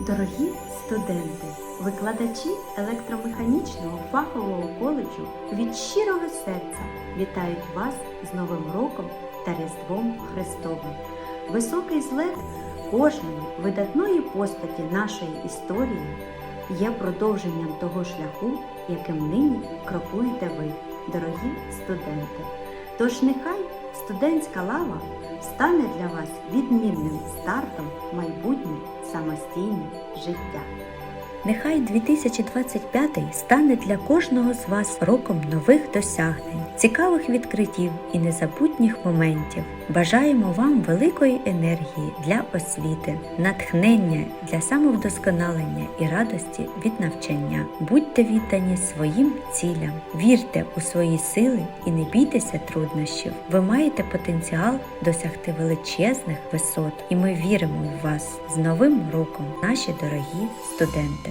Дорогі студенти, викладачі електромеханічного фахового коледжу від щирого серця вітають вас з Новим роком та Різдвом Христовим. Високий злет кожної видатної постаті нашої історії є продовженням того шляху, яким нині крокуєте ви, дорогі студенти. Тож нехай студентська лава стане для вас відмінним стартом в майбутнє самостійне життя. Нехай 2025 стане для кожного з вас роком нових досягнень, цікавих відкриттів і незабутніх моментів. Бажаємо вам великої енергії для освіти, натхнення для самовдосконалення і радості від навчання. Будьте віддані своїм цілям, вірте у свої сили і не бійтеся труднощів. Ви маєте потенціал досягти величезних висот, і ми віримо в вас з Новим роком, наші дорогі студенти.